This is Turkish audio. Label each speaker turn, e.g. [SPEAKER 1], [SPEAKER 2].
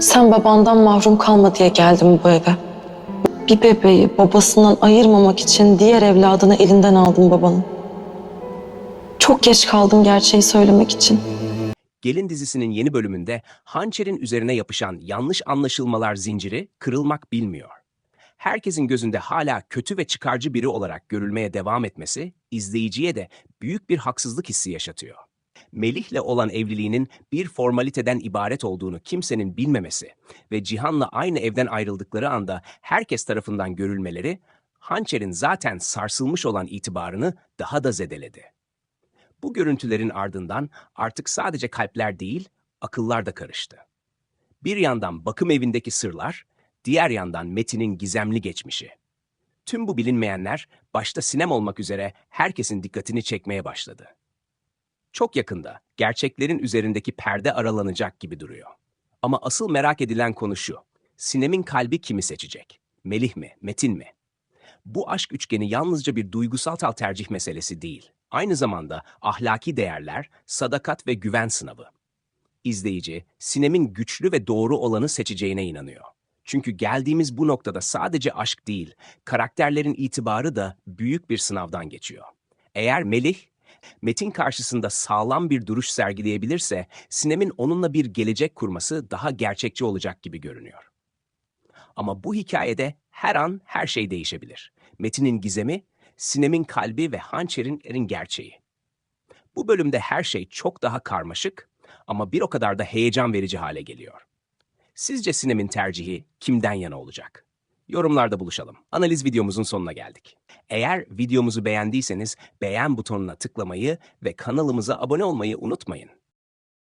[SPEAKER 1] Sen babandan mahrum kalma diye geldim bu eve. Bir bebeği babasından ayırmamak için diğer evladını elinden aldım babanın. Çok geç kaldım gerçeği söylemek için.
[SPEAKER 2] Gelin dizisinin yeni bölümünde hançerin üzerine yapışan yanlış anlaşılmalar zinciri kırılmak bilmiyor. Herkesin gözünde hala kötü ve çıkarcı biri olarak görülmeye devam etmesi izleyiciye de büyük bir haksızlık hissi yaşatıyor. Melih'le olan evliliğinin bir formaliteden ibaret olduğunu kimsenin bilmemesi ve Cihan'la aynı evden ayrıldıkları anda herkes tarafından görülmeleri hançerin zaten sarsılmış olan itibarını daha da zedeledi. Bu görüntülerin ardından artık sadece kalpler değil, akıllar da karıştı. Bir yandan bakım evindeki sırlar, diğer yandan Metin'in gizemli geçmişi. Tüm bu bilinmeyenler başta Sinem olmak üzere herkesin dikkatini çekmeye başladı. Çok yakında gerçeklerin üzerindeki perde aralanacak gibi duruyor. Ama asıl merak edilen konu şu. Sinem'in kalbi kimi seçecek? Melih mi, Metin mi? Bu aşk üçgeni yalnızca bir duygusal tal tercih meselesi değil. Aynı zamanda ahlaki değerler, sadakat ve güven sınavı. İzleyici, sinemin güçlü ve doğru olanı seçeceğine inanıyor. Çünkü geldiğimiz bu noktada sadece aşk değil, karakterlerin itibarı da büyük bir sınavdan geçiyor. Eğer Melih, Metin karşısında sağlam bir duruş sergileyebilirse, sinemin onunla bir gelecek kurması daha gerçekçi olacak gibi görünüyor. Ama bu hikayede her an her şey değişebilir. Metin'in gizemi, Sinem'in kalbi ve hançerin gerçeği. Bu bölümde her şey çok daha karmaşık ama bir o kadar da heyecan verici hale geliyor. Sizce Sinem'in tercihi kimden yana olacak? Yorumlarda buluşalım. Analiz videomuzun sonuna geldik. Eğer videomuzu beğendiyseniz beğen butonuna tıklamayı ve kanalımıza abone olmayı unutmayın.